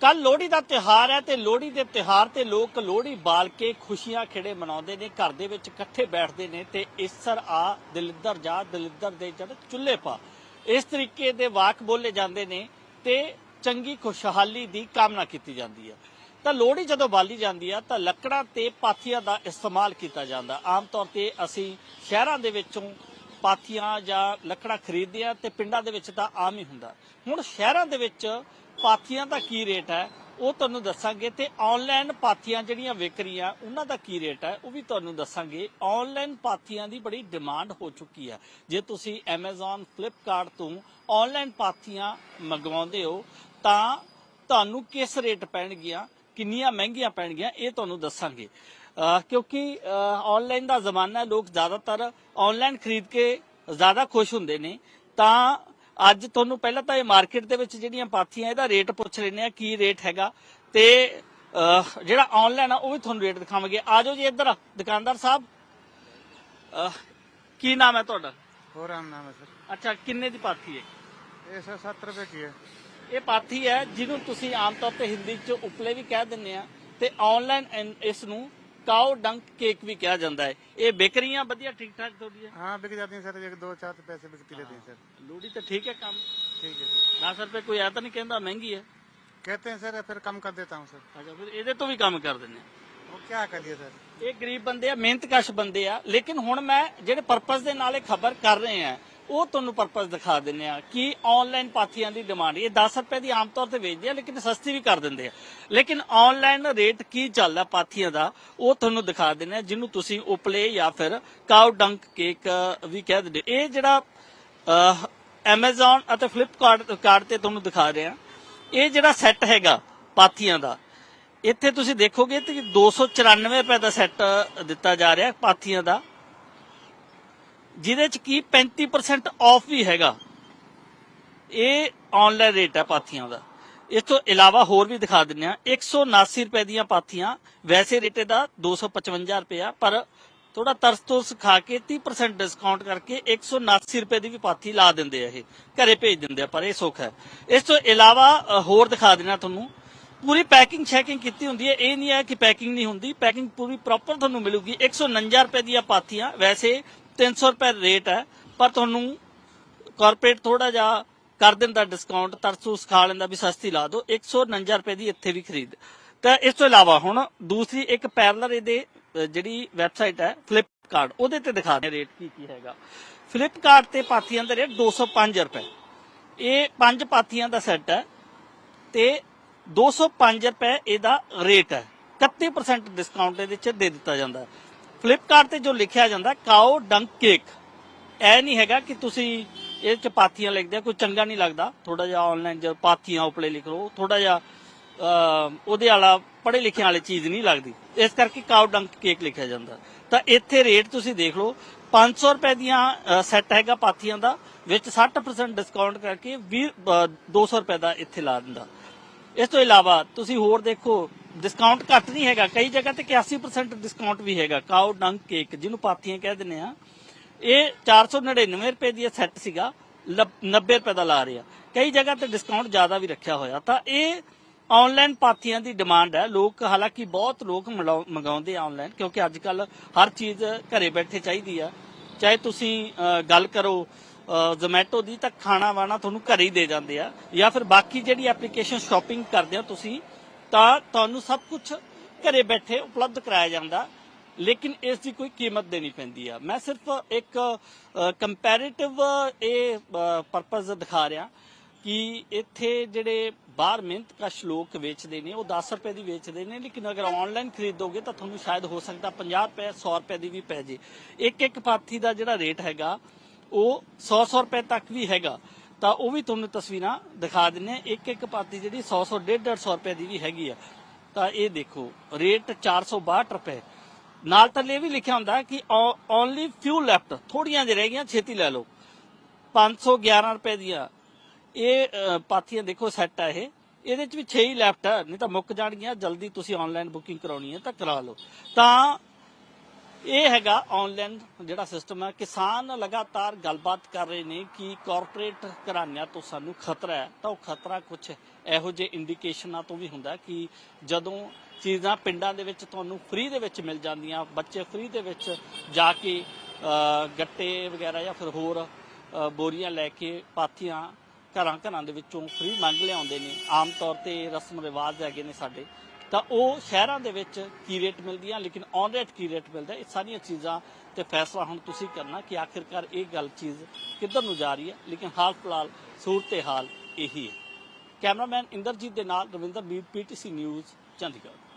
ਕੱਲ ਲੋਹੜੀ ਦਾ ਤਿਉਹਾਰ ਹੈ ਤੇ ਲੋਹੜੀ ਦੇ ਤਿਉਹਾਰ ਤੇ ਲੋਕ ਲੋਹੜੀ ਬਾਲ ਕੇ ਖੁਸ਼ੀਆਂ ਖੇੜੇ ਮਨਾਉਂਦੇ ਨੇ, ਘਰ ਦੇ ਵਿੱਚ ਇਕੱਠੇ ਬੈਠਦੇ ਨੇ ਤੇ ਇਸਰ ਆ, ਦਲਿੱਦਰ ਜਾ, ਦਲਿੱਦਰ ਦੇ ਜੜ ਚੁੱਲ੍ਹੇ ਪਾ। ਇਸ ਤਰੀਕੇ ਦੇ ਵਾਕ ਬੋਲੇ ਜਾਂਦੇ ਨੇ ਤੇ ਚੰਗੀ ਖੁਸ਼ਹਾਲੀ ਦੀ ਕਾਮਨਾ ਕੀਤੀ ਜਾਂਦੀ ਹੈ। ਤਾਂ ਲੋਹੜੀ ਜਦੋਂ ਬਾਲੀ ਜਾਂਦੀ ਆ ਤਾਂ ਲੱਕੜਾਂ ਤੇ ਪਾਥੀਆਂ ਦਾ ਇਸਤੇਮਾਲ ਕੀਤਾ ਜਾਂਦਾ। ਆਮ ਤੌਰ ਤੇ ਅਸੀਂ ਸ਼ਹਿਰਾਂ ਦੇ ਵਿੱਚੋਂ ਪਾਥੀਆਂ ਜਾਂ ਲੱਕੜਾਂ ਖਰੀਦਦੇ ਆ ਤੇ ਪਿੰਡਾਂ ਦੇ ਵਿੱਚ ਤਾਂ ਆਮ ਹੀ ਹੁੰਦਾ। ਹੁਣ ਸ਼ਹਿਰਾਂ ਦੇ ਵਿੱਚ ਪਾਥੀਆਂ ਦਾ ਕੀ ਰੇਟ ਹੈ, ਉਹ ਤੁਹਾਨੂੰ ਦੱਸਾਂਗੇ ਤੇ ਆਨਲਾਈਨ ਪਾਥੀਆਂ ਜਿਹੜੀਆਂ ਵਿਕ ਰਹੀਆਂ, ਉਹਨਾਂ ਦਾ ਕੀ ਰੇਟ ਹੈ, ਉਹ ਵੀ ਤੁਹਾਨੂੰ ਦੱਸਾਂਗੇ। ਆਨਲਾਈਨ ਪਾਥੀਆਂ ਦੀ ਬੜੀ ਡਿਮਾਂਡ ਹੋ ਚੁੱਕੀ ਹੈ। ਜੇ ਤੁਸੀਂ Amazon, Flipkart ਤੋਂ ਆਨਲਾਈਨ ਪਾਥੀਆਂ ਮੰਗਵਾਉਂਦੇ ਹੋ, ਤਾਂ ਤੁਹਾਨੂੰ ਕਿਸ ਰੇਟ ਪੈਣਗੀਆਂ, ਕਿੰਨੀਆਂ ਮਹਿੰਗੀਆਂ ਪੈਣਗੀਆਂ, ਇਹ ਤੁਹਾਨੂੰ ਦੱਸਾਂਗੇ। ਕਿਉਂਕਿ ਆਨਲਾਈਨ ਦਾ ਜ਼ਮਾਨਾ ਲੋਕ ਜ਼ਿਆਦਾਤਰ ਆਨਲਾਈਨ ਖਰੀਦ ਕੇ ਜ਼ਿਆਦਾ ਖੁਸ਼ ਹੁੰਦੇ ਨੇ, ਤਾਂ ਅੱਜ ਤੁਹਾਨੂੰ ਪਹਿਲਾਂ ਤਾਂ ਇਹ ਮਾਰਕੀਟ ਦੇ ਵਿੱਚ ਜਿਹੜੀਆਂ ਪਾਥੀਆਂ ਇਹਦਾ ਰੇਟ ਪੁੱਛ ਲੈਨੇ ਆ ਕੀ ਰੇਟ ਹੈਗਾ। ਤੇ ਜਿਹੜਾ ਆਨਲਾਈਨ ਆ ਉਹ ਵੀ ਤੁਹਾਨੂੰ ਰੇਟ ਦਿਖਾਵਾਂਗੇ। ਆਜੋ ਜੀ ਇੱਧਰ ਦੁਕਾਨਦਾਰ ਸਾਹਿਬ। ਕੀ ਨਾਮ ਹੈ ਤੁਹਾਡਾ? ਹੋਰ ਆਮ ਨਾਮ ਹੈ ਸਰ। ਅੱਛਾ ਕਿੰਨੇ ਦੀ ਪਾਥੀ ਹੈ? ਇਹ 60 ਰੁਪਏ ਕੀ ਹੈ। ਇਹ ਪਾਥੀ ਹੈ ਜਿਹਨੂੰ ਤੁਸੀਂ ਆਮ ਤੌਰ ਤੇ ਹਿੰਦੀ ਚ ਉਪਲੇ ਵੀ ਕਹਿ ਦਿੰਦੇ ਆ ਤੇ ਆਨਲਾਈਨ ਇਸ ਨੂੰ ਕਾਓ ਡੰਕ ਕੇਕ ਵੀ ਕਿਹਾ ਜਾਂਦਾ ਹੈ ਇਹ ਬੇਕਰੀਆਂ ਵਧੀਆ ਠੀਕ ਠਾਕ ਤੁਹਾਡੀਆਂ हाँ बिक जाती हैं सर एक दो चार पैसे बिकती रहती हैं सर ਲੋੜੀ ਤਾਂ ਠੀਕ ਹੈ ਕੰਮ ठीक है सर 10 ਰੁਪਏ ਕੋਈ ਐ ਤਾਂ ਨਹੀਂ ਕਹਿੰਦਾ ਮਹਿੰਗੀ ਹੈ कहते हैं सर फिर कम कर देता हूँ सर ਅੱਛਾ ਫਿਰ ਇਹਦੇ ਤੋਂ ਵੀ ਕੰਮ ਕਰ ਦਿੰਦੇ ਆ वो क्या करिए सर ਇਹ ਗਰੀਬ ਬੰਦੇ ਆ ਮਿਹਨਤਕਸ਼ ਬੰਦੇ ਆ ਲੇਕਿਨ ਹੁਣ ਮੈਂ ਜਿਹੜੇ ਪਰਪਸ ਦੇ ਨਾਲ ਇਹ ਖਬਰ ਕਰ ਰਹੇ ਆ ਉਹ ਤੁਹਾਨੂੰ ਪਰਪਸ ਦਿਖਾ ਦਿੰਨੇ ਆ ਕਿ ਆਨਲਾਈਨ ਪਾਥੀਆਂ ਦੀ ਡਿਮਾਂਡ ਇਹ 10 ਰੁਪਏ ਦੀ ਆਮ ਤੌਰ ਤੇ ਵੇਚਦੇ ਆ, ਲੇਕਿਨ ਸਸਤੀ ਵੀ ਕਰ ਦਿੰਦੇ ਆ। ਲੇਕਿਨ ਆਨਲਾਈਨ ਰੇਟ ਕੀ ਚੱਲਦਾ ਪਾਥੀਆਂ ਦਾ, ਉਹ ਤੁਹਾਨੂੰ ਦਿਖਾ ਦਿੰਨੇ ਆ, ਜਿਹਨੂੰ ਤੁਸੀਂ ਉਪਲੇ ਜਾਂ ਫਿਰ ਕਾਉ ਡੰਕ ਕੇਕ ਵੀ ਕਹਿ ਦਿੰਦੇ। ਇਹ ਜਿਹੜਾ Amazon ਅਤੇ Flipkart ਕਾਰਡ ਤੇ ਤੁਹਾਨੂੰ ਦਿਖਾ ਰਹੇ ਇਹ ਜਿਹੜਾ ਸੈੱਟ ਹੈਗਾ ਪਾਥੀਆਂ ਦਾ, ਇੱਥੇ ਤੁਸੀਂ ਦੇਖੋਗੇ ਤੇ 294 ਰੁਪਏ ਦਾ ਸੈੱਟ ਦਿੱਤਾ ਜਾ ਰਿਹਾ ਪਾਥੀਆਂ ਦਾ। ਜਿਹਦੇ ਚ ਕੀ 35% ਆਫ ਵੀ ਹੈਗਾ। ਇਹ ਆਨਲਾਈਨ ਰੇਟ ਹੈ ਪਾਥੀਆਂ ਦਾ। ਇਸ ਤੋਂ ਇਲਾਵਾ ਹੋਰ ਵੀ ਦਿਖਾ ਦਿੰਨੇ ਆ 179 ਰੁਪਏ ਦੀਆਂ ਪਾਥੀਆਂ, ਵੈਸੇ ਰੇਟ ਦਾ 255 ਰੁਪਏ ਆ, ਪਰ ਥੋੜਾ ਤਰਸ ਤੋਸ ਖਾ ਕੇ 30% ਡਿਸਕਾਊਂਟ ਕਰਕੇ 179 ਰੁਪਏ ਦੀ ਵੀ ਪਾਥੀ ਲਾ ਦਿੰਦੇ ਆ ਇਹ। ਘਰੇ ਭੇਜ ਦਿੰਦੇ ਆ, ਪਰ ਇਹ ਸੁੱਖ ਹੈ। ਇਸ ਤੋਂ ਇਲਾਵਾ ਹੋਰ ਦਿਖਾ ਦੇਣਾ ਤੁਹਾਨੂੰ। ਪੂਰੀ ਪੈਕਿੰਗ ਚੈਕਿੰਗ ਕੀਤੀ ਹੁੰਦੀ ਹੈ। ਇਹ ਨਹੀਂ ਹੈ ਕਿ ਪੈਕਿੰਗ ਨਹੀਂ ਹੁੰਦੀ। ਪੈਕਿੰਗ ਪੂਰੀ ਪ੍ਰੋਪਰ ਤੁਹਾਨੂੰ ਮਿਲੂਗੀ। 149 ਰੁਪਏ ਦੀਆਂ ਪਾਥੀਆਂ, ਵੈਸੇ 300 ਰੁਪਏ ਰੇਟ ਹੈ, ਪਰ ਤੁਹਾਨੂੰ ਕਾਰਪੋਰੇਟ ਥੋੜਾ ਜਿਹਾ ਕਰ ਦਿੰਦਾ ਡਿਸਕਾਊਂਟ ਤਰਸੂਸ ਖਾ ਲੈਂਦਾ ਵੀ ਸਸਤੀ ਲਾ ਦਿਓ 149 ਰੁਪਏ ਦੀ ਇੱਥੇ ਵੀ ਖਰੀਦ। ਤਾਂ ਇਸ ਤੋਂ ਇਲਾਵਾ ਹੁਣ ਦੂਸਰੀ ਇੱਕ ਪੈਰਲਰ ਇਹਦੇ ਜਿਹੜੀ ਵੈਬਸਾਈਟ ਹੈ ਫਲਿੱਪਕਾਰਟ ਉਹਦੇ ਤੇ ਦਿਖਾ ਦੇ ਰੇਟ ਕੀ ਕੀ ਹੈਗਾ। ਫਲਿੱਪਕਾਰਟ ਤੇ ਪਾਥੀਆਂ ਦਾ ਰੇਟ 205 ਰੁਪਏ। ਇਹ ਪੰਜ ਪਾਥੀਆਂ ਦਾ ਸੈੱਟ ਹੈ ਤੇ 205 ਰੁਪਏ ਇਹਦਾ ਰੇਟ ਹੈ। 31% ਡਿਸਕਾਊਂਟ ਇਹਦੇ ਚ ਦੇ ਦਿੱਤਾ ਜਾਂਦਾ ਹੈ। ਫਲਿੱਪਕਾਰਟ ਤੇ ਜੋ ਲਿਖਿਆ ਜਾਂਦਾ ਕਾਓ ਡੰਕ ਕੇਕ ਇਹ ਨਹੀਂ ਹੈਗਾ ਕਿ ਤੁਸੀਂ ਇਹ ਚ ਲਿਖਦੇ ਕੋਈ ਚੰਗਾ ਨਹੀਂ ਲੱਗਦਾ। ਥੋੜਾ ਜਿਹਾ ਆਨਲਾਈਨ ਜੇ ਪਾਥੀਆਂ ਉਪਲੇ ਲਿਖ ਲਓ ਥੋੜਾ ਜਿਹਾ ਉਹਦੇ ਵਾਲਾ ਪੜ੍ਹੇ ਲਿਖੇ ਵਾਲੀ ਚੀਜ਼ ਨਹੀਂ ਲੱਗਦੀ। ਇਸ ਕਰਕੇ ਕਾਓ ਡੰਕ ਕੇਕ ਲਿਖਿਆ ਜਾਂਦਾ। ਤਾਂ ਇੱਥੇ ਰੇਟ ਤੁਸੀਂ ਦੇਖ ਲਓ 500 ਰੁਪਏ ਦੀਆਂ ਸੈੱਟ ਹੈਗਾ ਪਾਥੀਆਂ ਦਾ ਵਿੱਚ 60% ਡਿਸਕਾਊਂਟ ਕਰਕੇ 20 ਅਹ, 200 ਰੁਪਏ ਦਾ ਇੱਥੇ ਲਾ ਦਿੰਦਾ। ਇਸ ਤੋਂ ਇਲਾਵਾ ਤੁਸੀਂ ਹੋਰ ਦੇਖੋ ਡਿਸਕਾਊਂਟ ਘੱਟ ਨਹੀਂ ਹੈਗਾ। ਕਈ ਜਗ੍ਹਾ ਤੇ 81% ਡਿਸਕਾਊਂਟ ਵੀ ਹੈਗਾ। ਕਾਓ ਡੰਕ ਕੇਕ, ਜਿਹਨੂੰ ਪਾਥੀਆਂ ਕਹਿ ਦਿੰਦੇ ਆ। ਇਹ 499 ਰੁਪਏ ਦੀ ਸੈੱਟ ਸੀਗਾ। 90 ਰੁਪਏ ਦਾ ਲਾ ਰਿਹਾ ਕਈ ਜਗ੍ਹਾ ਤੇ ਡਿਸਕਾਊਂਟ ਜ਼ਿਆਦਾ ਵੀ ਰੱਖਿਆ ਹੋਇਆ। ਤਾਂ ਇਹ ਆਨਲਾਈਨ ਪਾਥੀਆਂ ਦੀ ਡਿਮਾਂਡ ਹੈ। ਲੋਕ, ਹਾਲਾਂਕਿ ਬਹੁਤ ਲੋਕ ਮਲਾਉ- ਮੰਗਾਉਂਦੇ ਆ ਆਨਲਾਈਨ ਕਿਉਂਕਿ ਅੱਜ ਕੱਲ ਹਰ ਚੀਜ਼ ਘਰੇ ਬੈਠੇ ਚਾਹੀਦੀ ਆ। ਚਾਹੇ ਤੁਸੀਂ ਗੱਲ ਕਰੋ ਜ਼ੋਮੈਟੋ ਦੀ, ਤਾਂ ਖਾਣਾ ਵਾਣਾ ਤੁਹਾਨੂੰ ਘਰੇ ਹੀ ਦੇ ਜਾਂਦੇ ਆ। ਜਾਂ ਫਿਰ ਬਾਕੀ ਜਿਹੜੀ ਐਪਲੀਕੇਸ਼ਨ ਸ਼ਾਪਿੰਗ ਕਰਦੇ ਹੋ ਤੁਸੀਂ ਤਾਂ ਤੁਹਾਨੂੰ ਸਭ ਕੁਝ ਘਰੇ ਬੈਠੇ ਉਪਲਬਧ ਕਰਾਇਆ ਜਾਂਦਾ, ਲੇਕਿਨ ਇਸ ਦੀ ਕੋਈ ਕੀਮਤ ਦੇਣੀ ਪੈਂਦੀ ਆ। ਮੈਂ ਸਿਰਫ ਇੱਕ ਕੰਪੈਰੀਟਿਵ ਇਹ ਪਰਪਸ ਦਿਖਾ ਰਿਹਾ ਕਿ ਇੱਥੇ ਜਿਹੜੇ ਬਾਹਰ ਮਿਹਨਤ ਕਸ਼ ਲੋਕ ਵੇਚਦੇ ਨੇ, ਉਹ 10 ਰੁਪਏ ਦੀ ਵੇਚਦੇ ਨੇ, ਲੇਕਿਨ ਅਗਰ ਆਨਲਾਈਨ ਖਰੀਦੋਗੇ ਤਾਂ ਤੁਹਾਨੂੰ ਸ਼ਾਇਦ ਹੋ ਸਕਦਾ 50 ਰੁਪਏ 100 ਰੁਪਏ ਦੀ ਵੀ ਪੈ ਜੇ। ਇੱਕ ਇੱਕ ਪਾਥੀ ਦਾ ਜਿਹੜਾ ਰੇਟ ਹੈਗਾ, ਉਹ 100 100 ਰੁਪਏ ਤੱਕ ਵੀ ਹੈਗਾ। ਤਾਂ ਉਹ ਵੀ ਤੁਹਾਨੂੰ ਤਸਵੀਰਾਂ ਦਿਖਾ ਦਿੰਨੇ ਇੱਕ ਇੱਕ ਪਾਥੀ ਜਿਹੜੀ 100 100 150 150 ਰੁਪਏ ਦੀ ਵੀ ਹੈਗੀ ਆ। ਤਾਂ ਇਹ ਦੇਖੋ, ਰੇਟ 462 ਰੁਪਏ। ਨਾਲ ਥੱਲੇ ਇਹ ਵੀ ਲਿਖਿਆ ਹੁੰਦਾ ਕਿ ਓਨਲੀ ਫਿਊ ਲੈਫਟ ਥੋੜੀਆਂ ਜਿਹੀ ਰਹਿ ਗਈਆਂ, ਛੇਤੀ ਲੈ ਲਓ। 511 ਰੁਪਏ ਦੀਆਂ। ਇਹ ਪਾਥੀਆਂ ਦੇਖੋ ਸੈੱਟ ਆ ਇਹ। ਇਹਦੇ ਚ ਵੀ 6 ਹੀ ਲੈਫਟ ਆ, ਨਹੀਂ ਤਾਂ ਮੁੱਕ ਜਾਣਗੀਆਂ। ਜਲਦੀ ਤੁਸੀਂ ਆਨਲਾਈਨ ਬੁਕਿੰਗ ਕਰਾਉਣੀ ਹੈ ਤਾਂ ਕਰਾ ਲਓ। ਤਾਂ ਇਹ ਹੈਗਾ ਆਨਲਾਈਨ ਜਿਹੜਾ ਸਿਸਟਮ ਹੈ। ਕਿਸਾਨ ਲਗਾਤਾਰ ਗੱਲਬਾਤ ਕਰ ਰਹੇ ਨੇ ਕਿ ਕਾਰਪੋਰੇਟ ਘਰਾਣਿਆਂ ਤੋਂ ਸਾਨੂੰ ਖਤਰਾ ਹੈ। ਤਾਂ ਉਹ ਖਤਰਾ ਕੁਝ ਇਹੋ ਜਿਹੇ ਇੰਡੀਕੇਸ਼ਨਾਂ ਤੋਂ ਵੀ ਹੁੰਦਾ ਕਿ ਜਦੋਂ ਚੀਜ਼ਾਂ ਪਿੰਡਾਂ ਦੇ ਵਿੱਚ ਤੁਹਾਨੂੰ ਫ੍ਰੀ ਦੇ ਵਿੱਚ ਮਿਲ ਜਾਂਦੀਆਂ, ਬੱਚੇ ਫ੍ਰੀ ਦੇ ਵਿੱਚ ਜਾ ਕੇ ਗੱਟੇ ਵਗੈਰਾ ਜਾਂ ਫਿਰ ਹੋਰ ਬੋਰੀਆਂ ਲੈ ਕੇ ਪਾਥੀਆਂ ਘਰਾਂ ਘਰਾਂ ਦੇ ਵਿੱਚੋਂ ਫ੍ਰੀ ਮੰਗ ਲਿਆਉਂਦੇ ਨੇ। ਆਮ ਤੌਰ ਤੇ ਰਸਮ ਰਿਵਾਜ ਹੈਗੇ ਨੇ ਸਾਡੇ। ਤਾਂ ਉਹ ਸ਼ਹਿਰਾਂ ਦੇ ਵਿੱਚ ਕੀ ਰੇਟ ਮਿਲਦੀਆਂ, ਲੇਕਿਨ ਔਨ ਰੇਟ ਕੀ ਰੇਟ ਮਿਲਦਾ, ਇਹ ਸਾਰੀਆਂ ਚੀਜ਼ਾਂ ਤੇ ਫੈਸਲਾ ਹੁਣ ਤੁਸੀਂ ਕਰਨਾ ਕਿ ਆਖਿਰਕਾਰ ਇਹ ਗੱਲ ਚੀਜ਼ ਕਿੱਧਰ ਨੂੰ ਜਾ ਰਹੀ ਹੈ। ਲੇਕਿਨ ਹਾਲ ਫਿਲਹਾਲ ਸੂਰਤ ਹਾਲ ਇਹੀ ਹੈ। ਕੈਮਰਾਮੈਨ ਇੰਦਰਜੀਤ ਦੇ ਨਾਲ Ravinder Meer P T C news Chandigarh.